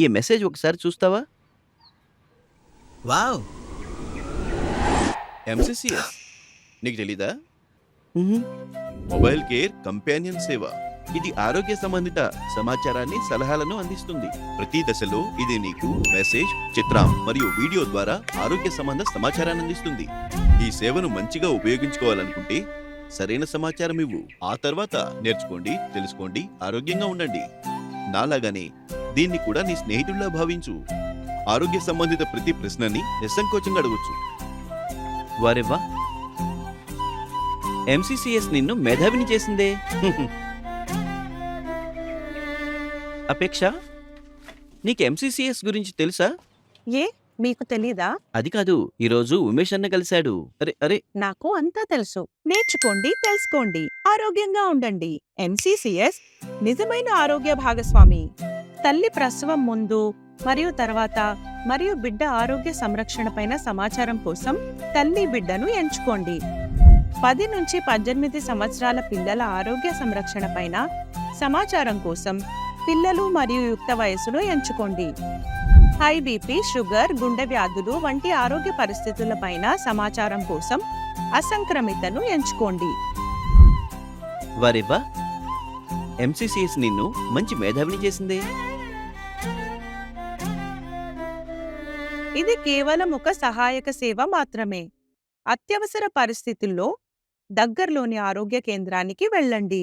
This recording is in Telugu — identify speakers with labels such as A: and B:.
A: ఈ మెసేజ్ ఒకసారి చూస్తావా?
B: వావ్.
C: ఎంసీసీఎస్ నీకు తెలీదా. మొబైల్ కేర్ కంపానియన్ సేవ. ఇది ఆరోగ్య సంబంధిత సమాచారాన్ని సలహాలను అందిస్తుంది. ప్రతి దశలో ఇది నీకు మెసేజ్ చిత్రం మరియు వీడియో ద్వారా ఆరోగ్య సంబంధ సమాచారాన్ని అందిస్తుంది. ఈ సేవను మంచిగా ఉపయోగించుకోవాలనుకుంటే సరైన సమాచారం ఇవ్వు. ఆ తర్వాత నేర్చుకోండి తెలుసుకోండి ఆరోగ్యంగా ఉండండి. నాలాగానే దీన్ని కూడా నీ స్నేహితుల్లా భావించు. ఆరోగ్య సంబంధిత ప్రతి ప్రశ్నని నిస్సంకోచంగా అడగొచ్చు.
A: వారెవ్వా? ఎంసీసీఎస్ నిన్ను మేధావిని చేసిందే. అపేక్ష నీకు ఎంసీసీఎస్ గురించి తెలుసా?
D: ఏ? మీకు తెలీదా?
A: అది కాదు ఈరోజు ఉమేష్ అన్న కలిశాడు. అరే అరే.
D: నాకు అంతా తెలుసు. నేర్చుకోండి తెలుసుకోండి. ఆరోగ్యంగా ఉండండి. ఎంసీసీఎస్ నిజమైన ఆరోగ్య భాగస్వామి. తల్లి ప్రసవం ముందు మరియు తర్వాత మరియు బిడ్డ ఆరోగ్య సంరక్షణపైన సమాచారం కోసం తల్లి బిడ్డను ఎంచుకోండి. పది నుంచి పద్దెనిమిది సంవత్సరాల పిల్లల ఆరోగ్య సంరక్షణపైన సమాచారం కోసం పిల్లలు మరియు యుక్త వయసును ఎంచుకోండి. హై బీపీ షుగర్ గుండె వ్యాధులు వంటి ఆరోగ్య పరిస్థితులపైన సమాచారం కోసం అసంక్రమితను ఎంచుకోండి.
A: వారెవ్వా ఎంసీసీఎస్ నిన్ను మంచి మేధావిని చేసిందే.
D: ఇది కేవలం ఒక సహాయక సేవ మాత్రమే. అత్యవసర పరిస్థితుల్లో దగ్గర్లోని ఆరోగ్య కేంద్రానికి వెళ్ళండి.